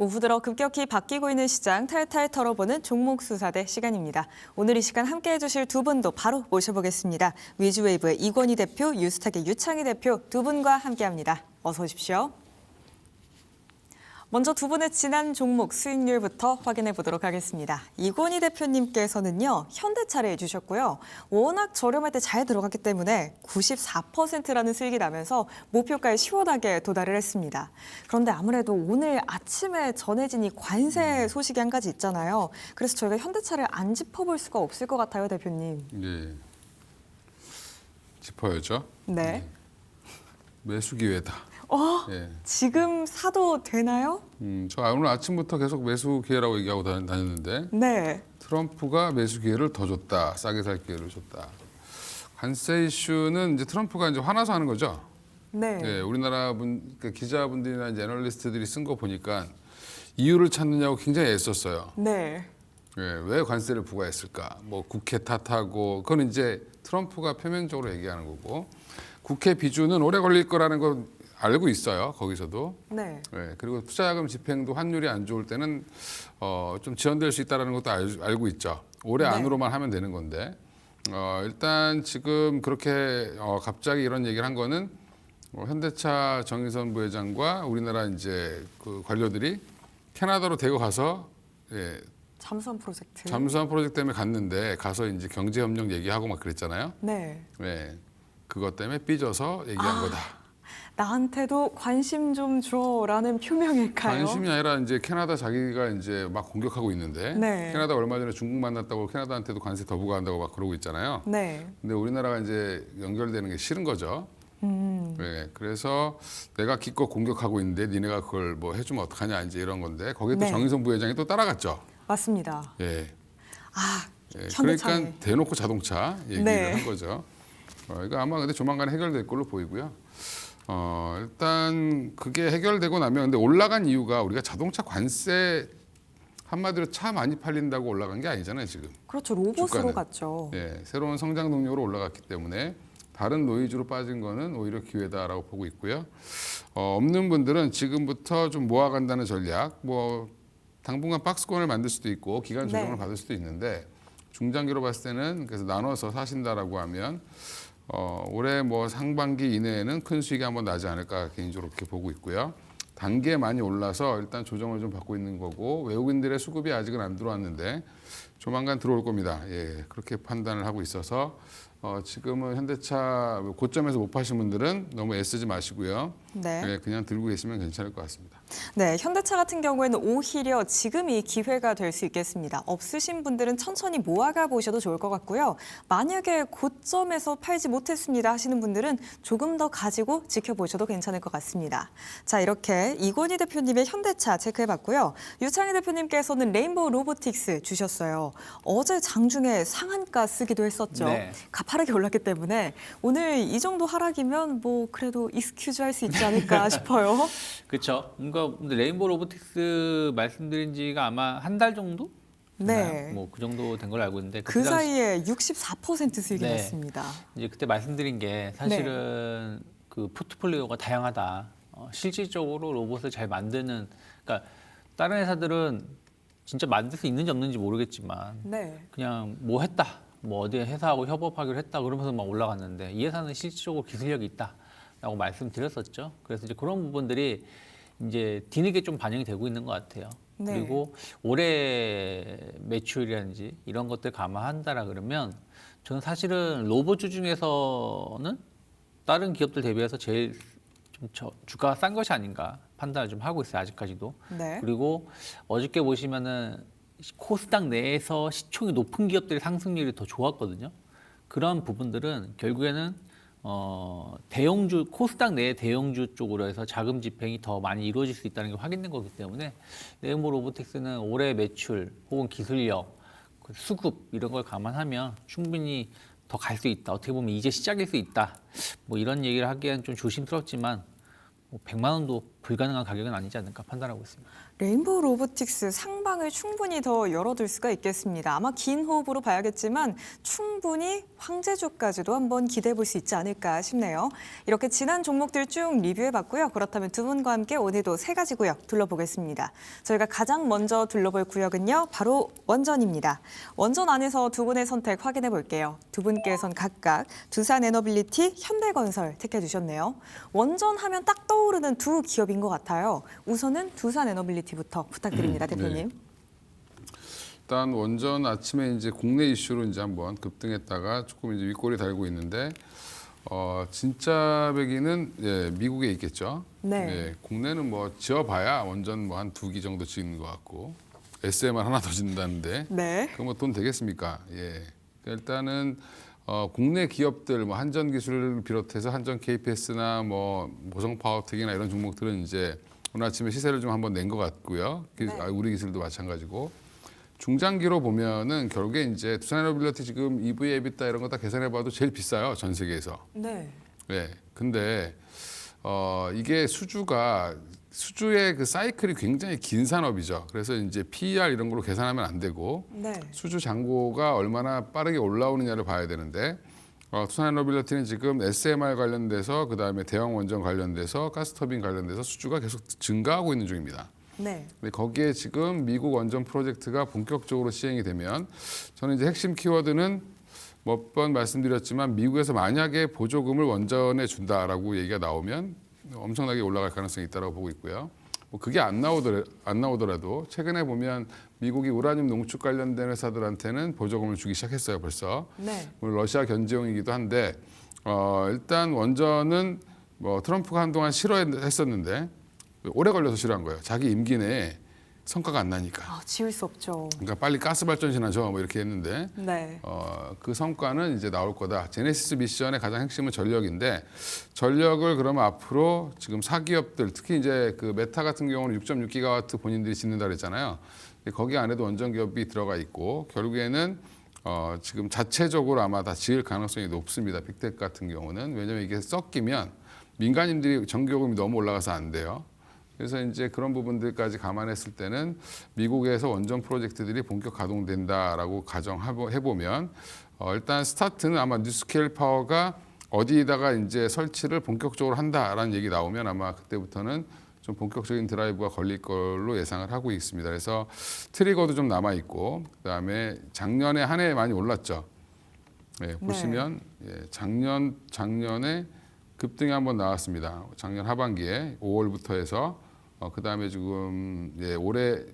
오후 들어 급격히 바뀌고 있는 시장 탈탈 털어보는 종목 수사대 시간입니다. 오늘 이 시간 함께 해 주실 두 분도 바로 모셔보겠습니다. 위즈웨이브의 이권희 대표, 유스탁의 유창희 대표 두 분과 함께합니다. 어서 오십시오. 먼저 두 분의 지난 종목 수익률부터 확인해 보도록 하겠습니다. 이권희 대표님께서는요, 현대차를 해주셨고요. 워낙 저렴할 때 잘 들어갔기 때문에 94%라는 수익이 나면서 목표가에 시원하게 도달을 했습니다. 그런데 아무래도 오늘 아침에 전해진 이 관세 소식이 한 가지 있잖아요. 그래서 저희가 현대차를 안 짚어볼 수가 없을 것 같아요, 대표님. 예. 짚어야죠. 네. 매수 기회다. 어, 예. 지금 사도 되나요? 음, 저 오늘 아침부터 계속 매수 기회라고 얘기하고 다- 다녔는데 네. 트럼프가 매수 기회를 더 줬다. 싸게 살 기회를 줬다. 관세 이슈는 이제 트럼프가 이제 화나서 하는 거죠. 네. 예, 우리나라 분그 기자분들이나 이제 애널리스트들이 쓴 거 보니까 이유를 찾느냐고 굉장히 애썼어요. 네. 예, 왜 관세를 부과했을까? 뭐 국회 탓하고 그건 이제 트럼프가 표면적으로 얘기하는 거고 국회 비준은 오래 걸릴 거라는 거 알고 있어요. 거기서도. 네. 예, 그리고 투자자금 집행도 환율이 안 좋을 때는 어, 좀 지연될 수 있다는 것도 알, 알고 있죠. 올해 네. 안으로만 하면 되는 건데 어, 일단 지금 그렇게 어, 갑자기 이런 얘기를 한 거는 어, 현대차 정의선 부회장과 우리나라 이제 그 관료들이 캐나다로 대거 가서 예, 잠수함 프로젝트. 잠수함 프로젝트 때문에 갔는데 가서 이제 경제 협력 얘기하고 막 그랬잖아요. 네. 네. 그것 때문에 삐져서 얘기한 아, 거다. 나한테도 관심 좀 줘라는 표명일까요? 관심이 아니라 이제 캐나다 자기가 이제 막 공격하고 있는데 네. 캐나다 얼마 전에 중국 만났다고 캐나다한테도 관세 더 부과한다고 막 그러고 있잖아요. 네. 근데 우리나라가 이제 연결되는 게 싫은 거죠. 음. 네. 그래서 내가 기껏 공격하고 있는데 니네가 그걸 뭐 해주면 어떡하냐 이제 이런 건데 거기에 또 네. 정의선 부회장이 또 따라갔죠. 맞습니다. 예. 아, 예. 그러니까 대놓고 자동차 얘기를 네. 한 거죠. 어, 이거 아마 근데 조만간 해결될 걸로 보이고요. 어, 일단 그게 해결되고 나면 근데 올라간 이유가 우리가 자동차 관세 한마디로 차 많이 팔린다고 올라간 게 아니잖아요 지금. 그렇죠. 로봇으로 주가는. 갔죠. 예, 새로운 성장 동력으로 올라갔기 때문에 다른 노이즈로 빠진 거는 오히려 기회다라고 보고 있고요. 어, 없는 분들은 지금부터 좀 모아간다는 전략, 뭐 당분간 박스권을 만들 수도 있고 기간 조정을 네. 받을 수도 있는데 중장기로 봤을 때는 그래서 나눠서 사신다라고 하면 어, 올해 뭐 상반기 이내에는 큰 수익이 한번 나지 않을까 개인적으로 그렇게 보고 있고요. 단계 많이 올라서 일단 조정을 좀 받고 있는 거고 외국인들의 수급이 아직은 안 들어왔는데 조만간 들어올 겁니다. 예, 그렇게 판단을 하고 있어서 어, 지금은 현대차 고점에서 못 파신 분들은 너무 애쓰지 마시고요. 네. 예, 그냥 들고 계시면 괜찮을 것 같습니다. 네, 현대차 같은 경우에는 오히려 지금이 기회가 될 수 있겠습니다. 없으신 분들은 천천히 모아가 보셔도 좋을 것 같고요. 만약에 고점에서 팔지 못했습니다 하시는 분들은 조금 더 가지고 지켜보셔도 괜찮을 것 같습니다. 자, 이렇게 이건희 대표님의 현대차 체크해봤고요. 유창희 대표님께서는 레인보우 로보틱스 주셨어요. 어제 장중에 상한가 쓰기도 했었죠. 네. 가파르게 올랐기 때문에 오늘 이 정도 하락이면 뭐 그래도 익스큐즈 할 수 있지 않을까 싶어요. 그렇죠. 뭔가 레인보우 로보틱스 말씀드린 지가 아마 한 달 정도? 네. 뭐 그 정도 된 걸로 알고 있는데 그 당시 사이에 64% 수익이 네. 났습니다. 이제 그때 말씀드린 게 사실은 그 포트폴리오가 다양하다. 어, 실질적으로 로봇을 잘 만드는 그러니까 다른 회사들은 진짜 만들 수 있는지 없는지 모르겠지만 네. 그냥 뭐 했다. 뭐 어디 회사하고 협업하기로 했다 그러면서 막 올라갔는데 이 회사는 실질적으로 기술력이 있다라고 말씀드렸었죠. 그래서 이제 그런 부분들이 이제 뒤늦게 좀 반영이 되고 있는 것 같아요. 네. 그리고 올해 매출이라든지 이런 것들 감안한다라 그러면 저는 사실은 로봇주 중에서는 다른 기업들 대비해서 제일 좀 저- 주가가 싼 것이 아닌가 판단을 좀 하고 있어요 아직까지도. 네. 그리고 어저께 보시면은 코스닥 내에서 시총이 높은 기업들의 상승률이 더 좋았거든요. 그런 부분들은 결국에는 어, 대형주 코스닥 내 대형주 쪽으로 해서 자금 집행이 더 많이 이루어질 수 있다는 게 확인된 거기 때문에 네이모 로보틱스는 올해 매출 혹은 기술력, 그 수급 이런 걸 감안하면 충분히 더 갈 수 있다. 어떻게 보면 이제 시작일 수 있다. 뭐 이런 얘기를 하기엔 좀 조심스럽지만 뭐 100만 원도 불가능한 가격은 아니지 않을까 판단하고 있습니다. 레인보우 로보틱스 상방을 충분히 더 열어둘 수가 있겠습니다. 아마 긴 호흡으로 봐야겠지만 충분히 황제주까지도 한번 기대해 볼 수 있지 않을까 싶네요. 이렇게 지난 종목들 쭉 리뷰해 봤고요. 그렇다면 두 분과 함께 오늘도 세 가지 구역 둘러보겠습니다. 저희가 가장 먼저 둘러볼 구역은요. 바로 원전입니다. 원전 안에서 두 분의 선택 확인해 볼게요. 두 분께선 각각 두산 에너빌리티, 현대건설 택해 주셨네요. 원전 하면 딱 떠오르는 두 기업인 것 같아요. 우선은 두산 에너빌리티부터 부탁드립니다, 네. 대표님. 일단 원전 아침에 이제 국내 이슈로 이제 한번 급등했다가 조금 이제 윗골이 달고 있는데 어 진짜 배기는 예, 미국에 있겠죠. 네. 예, 국내는 뭐 지어봐야 원전 뭐 한 두 기 정도 짓는 것 같고 SMR 하나 더 짓는다는데 네. 그럼 뭐 돈 되겠습니까? 예. 그러니까 일단은 어, 국내 기업들 뭐 한전 기술을 비롯해서 한전 KPS나 뭐 모성 파워텍이나 이런 종목들은 이제 오늘 아침에 시세를 좀 한번 낸 것 같고요. 기- 네. 아, 우리 기술도 마찬가지고 중장기로 보면은 결국에 이제 두산에너빌리티 지금 EV, EBITDA 이런 거 다 계산해봐도 제일 비싸요 전 세계에서. 네. 네. 근데 어 이게 수주가 수주의 그 사이클이 굉장히 긴 산업이죠. 그래서 이제 PER 이런 걸로 계산하면 안 되고 네. 수주 잔고가 얼마나 빠르게 올라오느냐를 봐야 되는데 어, 투산에너빌리티는 지금 SMR 관련돼서 그 다음에 대형 원전 관련돼서 가스터빈 관련돼서 수주가 계속 증가하고 있는 중입니다. 네. 근데 거기에 지금 미국 원전 프로젝트가 본격적으로 시행이 되면 저는 이제 핵심 키워드는 몇 번 말씀드렸지만 미국에서 만약에 보조금을 원전에 준다라고 얘기가 나오면 엄청나게 올라갈 가능성이 있다고 보고 있고요. 뭐 그게 안 나오더라 안 나오더라도 최근에 보면 미국이 우라늄 농축 관련된 회사들한테는 보조금을 주기 시작했어요 벌써. 네. 러시아 견제용이기도 한데 어, 일단 원전은 뭐 트럼프가 한동안 싫어했었는데 오래 걸려서 싫어한 거예요. 자기 임기 내에 성과가 안 나니까. 아, 지울 수 없죠. 그러니까 빨리 가스 발전시나 줘뭐 이렇게 했는데 네. 어, 그 성과는 이제 나올 거다. 제네시스 미션의 가장 핵심은 전력인데 전력을 그러면 앞으로 지금 사기업들 특히 이제 그 메타 같은 경우는 6.6기가와트 본인들이 짓는다 그랬잖아요. 거기 안에도 원전 기업이 들어가 있고 결국에는 어, 지금 자체적으로 아마 다 지을 가능성이 높습니다. 빅텍 같은 경우는 왜냐하면 이게 섞이면 민간인들이 전기요금이 너무 올라가서 안 돼요. 그래서 이제 그런 부분들까지 감안했을 때는 미국에서 원전 프로젝트들이 본격 가동된다라고 가정해 보면 어, 일단 스타트는 아마 뉴스케일 파워가 어디에다가 이제 설치를 본격적으로 한다라는 얘기 나오면 아마 그때부터는 좀 본격적인 드라이브가 걸릴 걸로 예상을 하고 있습니다. 그래서 트리거도 좀 남아 있고 그다음에 작년에 한 해 많이 올랐죠. 예, 보시면 예, 작년 작년에 급등이 한번 나왔습니다. 작년 하반기에 5월부터 해서 어, 그 다음에 지금 예, 올해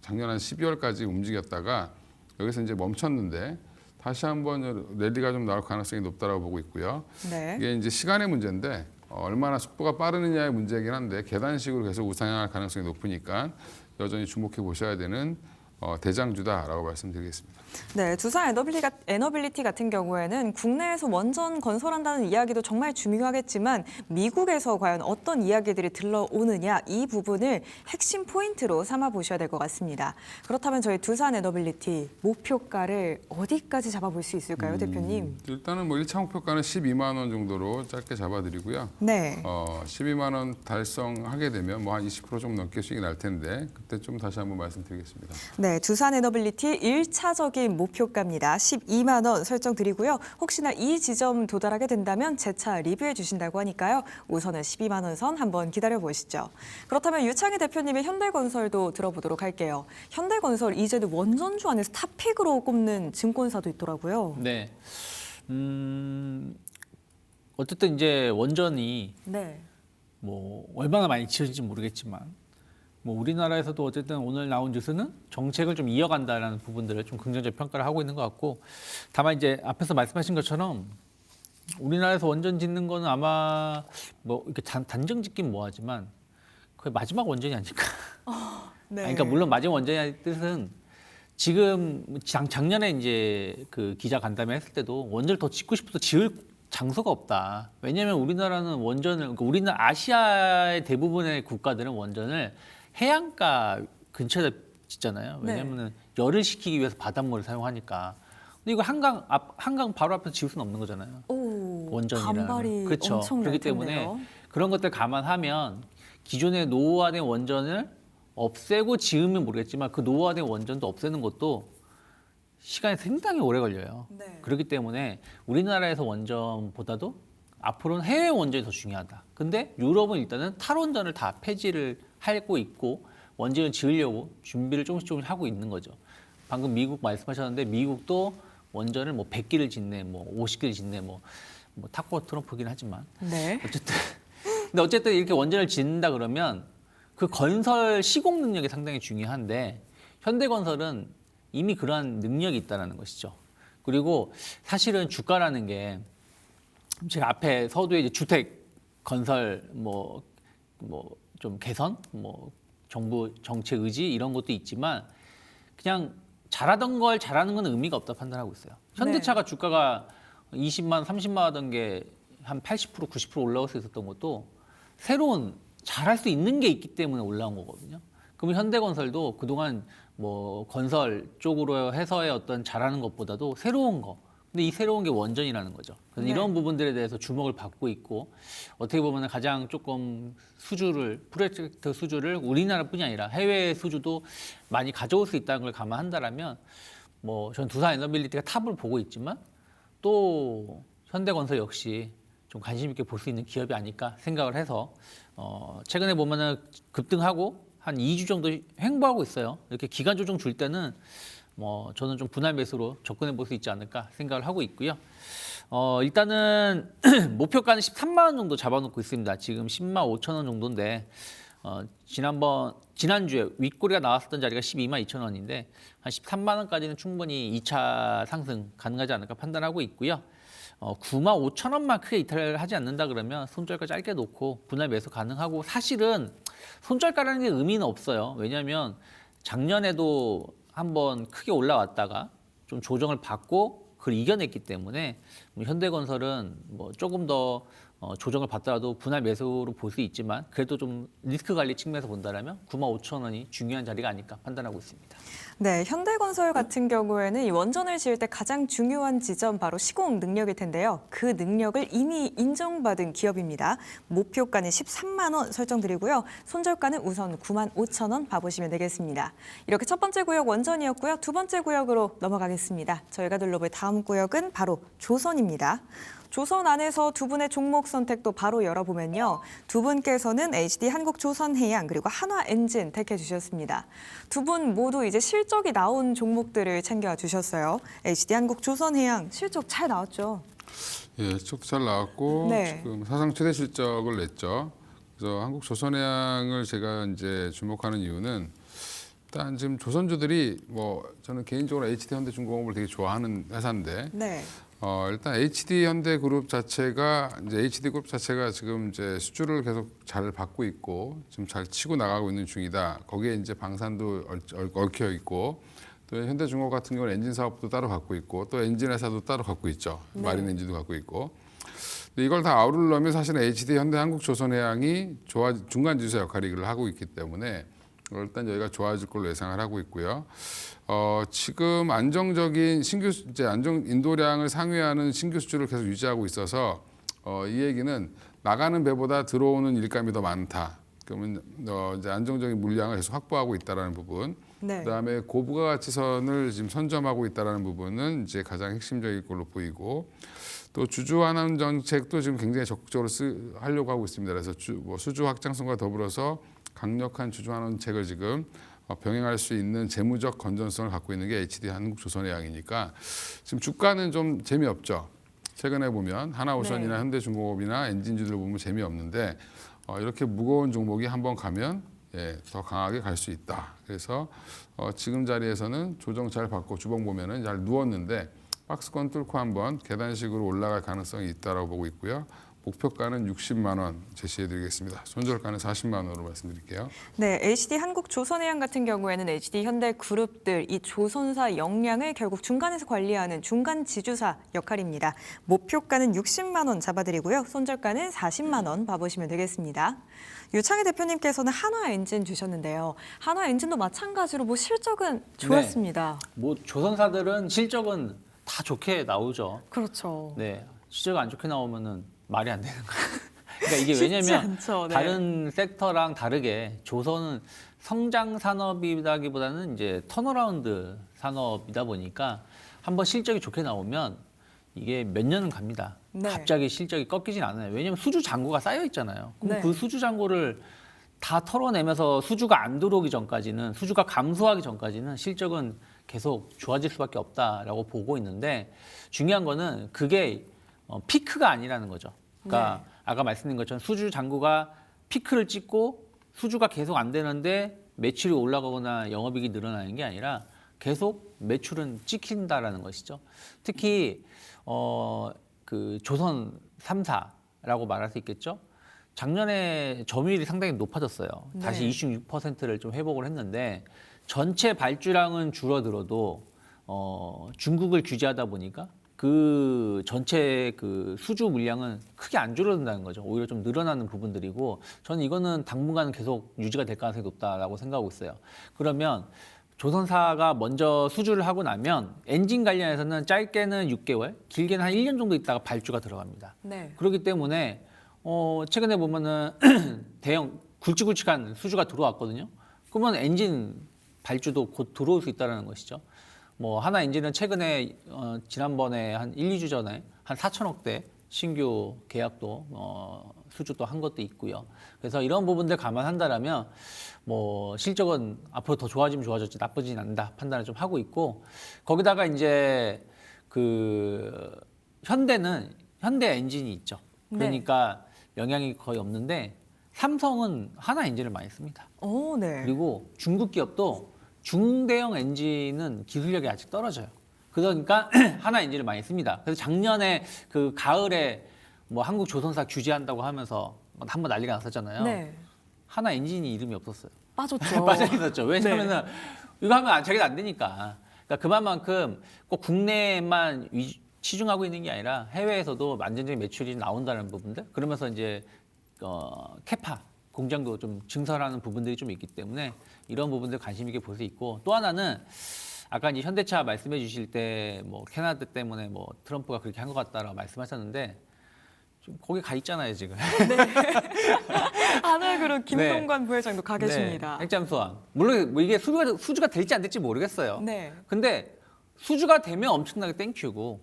작년 한 12월까지 움직였다가 여기서 이제 멈췄는데 다시 한번 랠리가 좀 나올 가능성이 높다라고 보고 있고요. 네. 이게 이제 시간의 문제인데 어, 얼마나 속도가 빠르느냐의 문제이긴 한데 계단식으로 계속 우상향할 가능성이 높으니까 여전히 주목해 보셔야 되는 어, 대장주다라고 말씀드리겠습니다. 네, 두산 에너빌리가, 에너빌리티 같은 경우에는 국내에서 원전 건설한다는 이야기도 정말 중요하겠지만 미국에서 과연 어떤 이야기들이 들러오느냐 이 부분을 핵심 포인트로 삼아 보셔야 될 것 같습니다. 그렇다면 저희 두산 에너빌리티 목표가를 어디까지 잡아볼 수 있을까요, 대표님? 일단은 뭐 1차 목표가는 12만 원 정도로 짧게 잡아드리고요. 네. 어, 12만 원 달성하게 되면 뭐 한 20%좀 넘게 수익이 날 텐데 그때 좀 다시 한번 말씀드리겠습니다. 네, 두산 에너빌리티 1차적인 목표가입니다. 12만 원 설정드리고요. 혹시나 이 지점 도달하게 된다면 재차 리뷰해 주신다고 하니까요. 우선은 12만 원 선 한번 기다려 보시죠. 그렇다면 유창희 대표님의 현대건설도 들어보도록 할게요. 현대건설 이제는 원전주 안에서 탑픽으로 꼽는 증권사도 있더라고요. 네. 음, 어쨌든 이제 원전이 네. 뭐 얼마나 많이 지어질지 모르겠지만 뭐 우리나라에서도 어쨌든 오늘 나온 뉴스는 정책을 좀 이어간다라는 부분들을 좀 긍정적 평가를 하고 있는 것 같고 다만 이제 앞에서 말씀하신 것처럼 우리나라에서 원전 짓는 거는 아마 뭐 이렇게 단, 단정 짓긴 뭐하지만 거의 마지막 원전이 아닐까. 네. 아니, 그러니까 물론 마지막 원전이라는 뜻은 지금 작, 작년에 이제 그 기자 간담회 했을 때도 원전을 더 짓고 싶어서 지을 장소가 없다. 왜냐하면 우리나라는 원전을 그러니까 우리나라 아시아의 대부분의 국가들은 원전을 해안가 근처에다 짓잖아요. 네. 왜냐하면 열을 식히기 위해서 바닷물을 사용하니까. 근데 이거 한강 앞 한강 바로 앞에서 지을 수는 없는 거잖아요. 오, 원전이라는 그렇죠. 그렇기 때문에. 그런 것들 감안하면 기존에 노후화된 원전을 없애고 지으면 모르겠지만 그 노후화된 원전도 없애는 것도 시간이 상당히 오래 걸려요. 네. 그렇기 때문에 우리나라에서 원전보다도 앞으로는 해외 원전이 더 중요하다. 근데 유럽은 일단은 탈원전을 다 폐지를 하고 있고 원전을 지으려고 준비를 조금씩 조금씩 하고 있는 거죠. 방금 미국 말씀하셨는데 미국도 원전을 뭐 100기를 짓네, 뭐 50기를 짓네, 뭐, 뭐 탁구 트럼프긴 하지만 네. 어쨌든 근데 어쨌든 이렇게 원전을 짓는다 그러면 그 건설 시공 능력이 상당히 중요한데 현대건설은 이미 그러한 능력이 있다라는 것이죠. 그리고 사실은 주가라는 게 제가 앞에 서두에 이제 주택 건설 뭐 뭐 좀 개선 뭐 정부 정책 의지 이런 것도 있지만 그냥 잘하던 걸 잘하는 건 의미가 없다 판단하고 있어요. 현대차가 주가가 20만 원, 30만 원 하던 게 한 80% 90% 올라올 수 있었던 것도 새로운 잘할 수 있는 게 있기 때문에 올라온 거거든요. 그러면 현대건설도 그동안 뭐 건설 쪽으로 해서의 어떤 잘하는 것보다도 새로운 거. 근데 이 새로운 게 원전이라는 거죠. 그래서 네. 이런 부분들에 대해서 주목을 받고 있고 어떻게 보면 가장 조금 수주를 프로젝트 수주를 우리나라뿐이 아니라 해외 수주도 많이 가져올 수 있다는 걸 감안한다라면 뭐 전 두산 에너빌리티가 탑을 보고 있지만 또 현대건설 역시 좀 관심 있게 볼 수 있는 기업이 아닐까 생각을 해서 어 최근에 보면은 급등하고 한 2주 정도 횡보하고 있어요. 이렇게 기간 조정 줄 때는 뭐 저는 좀 분할 매수로 접근해 볼 수 있지 않을까 생각을 하고 있고요. 어 일단은 목표가는 13만 원 정도 잡아놓고 있습니다. 지금 10만 5천 원 정도인데 어 지난번 지난주에 윗꼬리가 나왔었던 자리가 12만 2천 원인데 한 13만 원까지는 충분히 2차 상승 가능하지 않을까 판단하고 있고요. 어, 9만 5천 원만 크게 이탈을 하지 않는다 그러면 손절가 짧게 놓고 분할 매수 가능하고 사실은 손절가라는 게 의미는 없어요. 왜냐하면 작년에도 한번 크게 올라왔다가 좀 조정을 받고 그걸 이겨냈기 때문에 뭐 현대건설은 뭐 조금 더 어, 조정을 받더라도 분할 매수로 볼 수 있지만 그래도 좀 리스크 관리 측면에서 본다면 9만 5천 원이 중요한 자리가 아닐까 판단하고 있습니다. 네, 현대건설 같은 경우에는 이 원전을 지을 때 가장 중요한 지점 바로 시공 능력일 텐데요. 그 능력을 이미 인정받은 기업입니다. 목표가는 13만 원 설정드리고요. 손절가는 우선 9만 5천 원 봐보시면 되겠습니다. 이렇게 첫 번째 구역 원전이었고요. 두 번째 구역으로 넘어가겠습니다. 저희가 둘러볼 다음 구역은 바로 조선입니다. 조선 안에서 두 분의 종목 선택도 바로 열어보면요. 두 분께서는 HD 한국조선해양 그리고 한화엔진 택해 주셨습니다. 두 분 모두 이제 실적이 나온 종목들을 챙겨 주셨어요. HD 한국조선해양 실적 잘 나왔죠. 예, 실적도 잘 나왔고 네. 지금 사상 최대 실적을 냈죠. 그래서 한국 조선해양을 제가 이제 주목하는 이유는 일단 지금 조선주들이 뭐 저는 개인적으로 HD 현대중공업을 되게 좋아하는 회사인데 네. 어, 일단 HD 현대 그룹 자체가 이제 HD 그룹 자체가 지금 이제 수주를 계속 잘 받고 있고 지금 잘 치고 나가고 있는 중이다. 거기에 이제 방산도 얽- 얽혀 있고 또 현대중공업 같은 경우는 엔진 사업도 따로 갖고 있고 또 엔진 회사도 따로 갖고 있죠. 마린 엔진도 갖고 있고. 이걸 다 아우르려면 사실은 HD 현대 한국조선해양이 중간 지수 역할을 하고 있기 때문에 일단 여기가 좋아질 걸로 예상을 하고 있고요. 어, 지금 안정적인 신규 수- 이제 안정 인도량을 상회하는 신규 수주를 계속 유지하고 있어서 어, 이 얘기는 나가는 배보다 들어오는 일감이 더 많다. 그러면 어, 이제 안정적인 물량을 계속 확보하고 있다라는 부분. 네. 그다음에 고부가 가치선을 지금 선점하고 있다라는 부분은 이제 가장 핵심적일 걸로 보이고 또 주주 환원 정책도 지금 굉장히 적극적으로 쓰, 하려고 하고 있습니다. 그래서 주, 뭐 수주 확장성과 더불어서 강력한 주주 환원책을 지금 어, 병행할 수 있는 재무적 건전성을 갖고 있는 게 HD 한국조선해양이니까 지금 주가는 좀 재미없죠. 최근에 보면 하나오션이나 네. 현대중공업이나 엔진주들 보면 재미없는데 어, 이렇게 무거운 종목이 한번 가면 예, 더 강하게 갈 수 있다. 그래서 어, 지금 자리에서는 조정 잘 받고 주봉 보면은 잘 누웠는데 박스권 뚫고 한번 계단식으로 올라갈 가능성이 있다라고 보고 있고요. 목표가는 60만 원 제시해드리겠습니다. 손절가는 40만 원으로 말씀드릴게요. 네, HD 한국 조선해양 같은 경우에는 HD 현대그룹들 이 조선사 역량을 결국 중간에서 관리하는 중간 지주사 역할입니다. 목표가는 60만 원 잡아드리고요. 손절가는 40만 원 봐보시면 되겠습니다. 유창희 대표님께서는 한화 엔진 주셨는데요. 한화 엔진도 마찬가지로 뭐 실적은 좋았습니다. 뭐 조선사들은 실적은 다 좋게 나오죠. 그렇죠. 네, 실적 안 좋게 나오면은 말이 안 되는 거예요. 그러니까 이게 왜냐면 않죠. 네. 다른 섹터랑 다르게 조선은 성장 산업이라기보다는 이제 턴어라운드 산업이다 보니까 한번 실적이 좋게 나오면 이게 몇 년은 갑니다. 네. 갑자기 실적이 꺾이진 않아요. 왜냐면 수주 잔고가 쌓여 있잖아요. 그럼 네. 그 수주 잔고를 다 털어내면서 수주가 안 들어오기 전까지는 수주가 감소하기 전까지는 실적은 계속 좋아질 수밖에 없다라고 보고 있는데 중요한 거는 그게 어, 피크가 아니라는 거죠. 그러니까 네. 아까 말씀드린 것처럼 수주 잔고가 피크를 찍고 수주가 계속 안 되는데 매출이 올라가거나 영업이익이 늘어나는 게 아니라 계속 매출은 찍힌다라는 것이죠. 특히 어, 그 조선 3사라고 말할 수 있겠죠. 작년에 점유율이 상당히 높아졌어요. 다시 네. 26%를 좀 회복을 했는데 전체 발주량은 줄어들어도 어, 중국을 규제하다 보니까 그 전체 그 수주 물량은 크게 안 줄어든다는 거죠. 오히려 좀 늘어나는 부분들이고 저는 이거는 당분간은 계속 유지가 될 가능성이 높다라고 생각하고 있어요. 그러면 조선사가 먼저 수주를 하고 나면 엔진 관련해서는 짧게는 6개월, 길게는 한 1년 정도 있다가 발주가 들어갑니다. 네. 그렇기 때문에 어, 최근에 보면은 대형 굵직굵직한 수주가 들어왔거든요. 그러면 엔진 발주도 곧 들어올 수 있다는 것이죠. 뭐 하나 엔진은 최근에 어, 지난번에 한 1, 2주 전에 한 4천억 대 신규 계약도 어, 수주도 한 것도 있고요. 그래서 이런 부분들 감안한다라면 뭐 실적은 앞으로 더 좋아지면 좋아졌지 나쁘진 않다 판단을 좀 하고 있고 거기다가 이제 그 현대는 현대 엔진이 있죠. 네. 그러니까 영향이 거의 없는데 삼성은 하나 엔진을 많이 씁니다. 오, 네. 그리고 중국 기업도 중대형 엔진은 기술력이 아직 떨어져요. 그러니까 하나 엔진을 많이 씁니다. 그래서 작년에 그 가을에 뭐 한국 조선사 규제한다고 하면서 한 번 난리가 났었잖아요. 네. 하나 엔진이 이름이 없었어요. 빠졌죠. 빠져 있었죠. 왜냐면은 네. 이거 하면 안 자기가 안 되니까. 그러니까 그만큼 꼭 국내에만 위- 치중하고 있는 게 아니라 해외에서도 안정적인 매출이 나온다는 부분들. 그러면서 이제 어, 캐파 공장도 좀 증설하는 부분들이 좀 있기 때문에 이런 부분들 관심 있게 볼 수 있고 또 하나는 아까 이제 현대차 말씀해 주실 때 뭐 캐나다 때문에 뭐 트럼프가 그렇게 한 것 같다라고 말씀하셨는데 지금 거기 가 있잖아요 지금. 하나그룹 김동관 부회장도 가 네, 계십니다. 핵잠 수함. 물론 뭐 이게 수주가 수주가 될지 안 될지 모르겠어요. 네. 근데 수주가 되면 엄청나게 땡큐고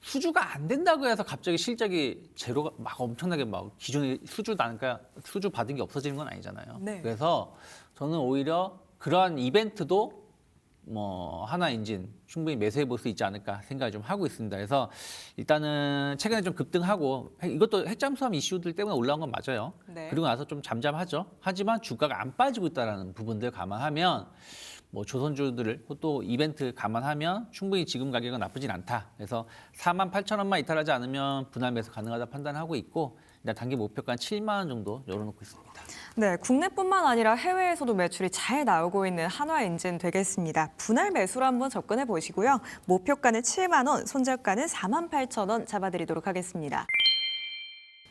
수주가 안 된다고 해서 갑자기 실적이 제로가 막 엄청나게 막 기존에 수주 나니까 수주 받은 게 없어지는 건 아니잖아요. 네. 그래서 저는 오히려 그러한 이벤트도 뭐 하나 엔진 충분히 매수해 볼 수 있지 않을까 생각을 좀 하고 있습니다. 그래서 일단은 최근에 좀 급등하고 핵- 이것도 핵잠수함 이슈들 때문에 올라온 건 맞아요. 네. 그리고 나서 좀 잠잠하죠. 하지만 주가가 안 빠지고 있다라는 부분들 감안하면 뭐 조선주들을 또 이벤트 감안하면 충분히 지금 가격은 나쁘진 않다. 그래서 4만 8천 원만 이탈하지 않으면 분할 매수 가능하다 판단하고 있고 단기 목표가 한 7만 원 정도 열어놓고 있습니다. 네, 국내뿐만 아니라 해외에서도 매출이 잘 나오고 있는 한화 엔진 되겠습니다. 분할 매수로 한번 접근해 보시고요. 목표가는 7만 원, 손절가는 4만 8천 원 잡아드리도록 하겠습니다.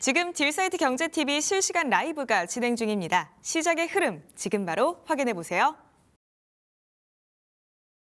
지금 딜사이트 경제TV 실시간 라이브가 진행 중입니다. 시작의 흐름 지금 바로 확인해 보세요.